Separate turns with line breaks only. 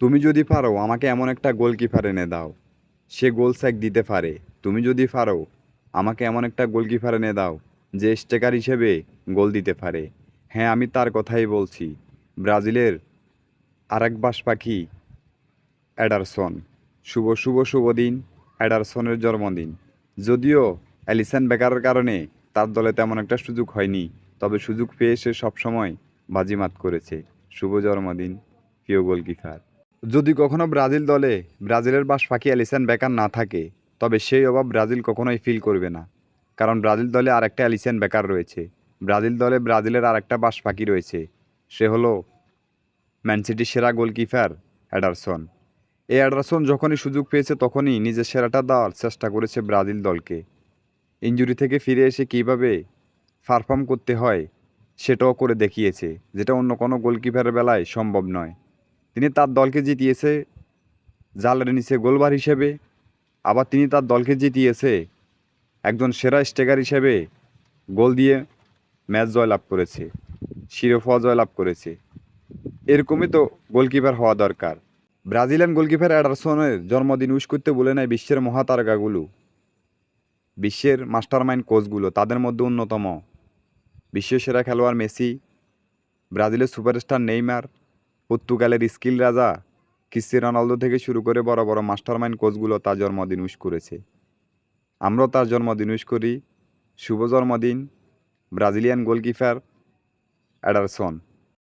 তুমি যদি পারো, আমাকে এমন একটা গোলকিপার এনে দাও। সে গোল স্যাক দিতে পারে। তুমি যদি পারো, আমাকে এমন একটা গোলকিপার এনে দাও, যে স্টেকার হিসেবে গোল দিতে পারে। হ্যাঁ আমি তার কথাই বলছি। ব্রাজিলের আরেক বাস পাখি অ্যাডারসন। শুভ শুভ শুভ দিন, অ্যাডারসনের জন্মদিন। যদিও অ্যালিসন বেকারের কারণে তার দলে তেমন একটা সুযোগ হয়নি, তবে সুযোগ পেয়ে সে সবসময় বাজিমাত করেছে। শুভ জন্মদিন, প্রিয় গোলকিপার। যদি কখনো ব্রাজিল দলে ব্রাজিলের বাস পাখি অ্যালিসন বেকার না থাকে, তবে সেই অভাব ব্রাজিল কখনোই ফিল করবে না। কারণ ব্রাজিল দলে আরেকটা অ্যালিসন বেকার রয়েছে। ব্রাজিল দলে ব্রাজিলের আরেকটা বাস পাখি রয়েছে। সে হলো ম্যানসিটির সেরা গোলকিপার অ্যাডারসন। এই অ্যাডারসন যখনই সুযোগ পেয়েছে, তখনই নিজের সেরাটা দেওয়ার চেষ্টা করেছে ব্রাজিল দলকে। ইঞ্জুরি থেকে ফিরে এসে কীভাবে পারফর্ম করতে হয়, সেটাও করে দেখিয়েছে, যেটা অন্য কোনো গোলকিপারের বেলায় সম্ভব নয়। তিনি তার দলকে জিতিয়েছে জালের নিচে গোলবার হিসেবে। আবার তিনি তার দলকে জিতিয়েছে একজন সেরা স্টেকার হিসেবে গোল দিয়ে ম্যাচ জয়লাভ করেছে, শিরোপা জয়লাভ করেছে। এরকমই তো গোলকিপার হওয়া দরকার। ব্রাজিলিয়ান গোলকিপার অ্যাডারসনের জন্মদিন উইশ করতে বলে নেয় বিশ্বের মহাতারকাগুলো। বিশ্বের মাস্টারমাইন্ড কোচগুলো, তাদের মধ্যে অন্যতম। বিশ্বের সেরা খেলোয়াড় মেসি, ব্রাজিলের সুপারস্টার নেইমার পর্তুগালের স্কিল রাজা ক্রিস্টি রোনালদো থেকে শুরু করে বড় বড় মাস্টারমাইন্ড কোচগুলো তার জন্মদিন উইশ করেছে। আমরাও তার জন্মদিন উইশ করি। শুভ জন্মদিন, ব্রাজিলিয়ান গোলকিপার অ্যাডারসন।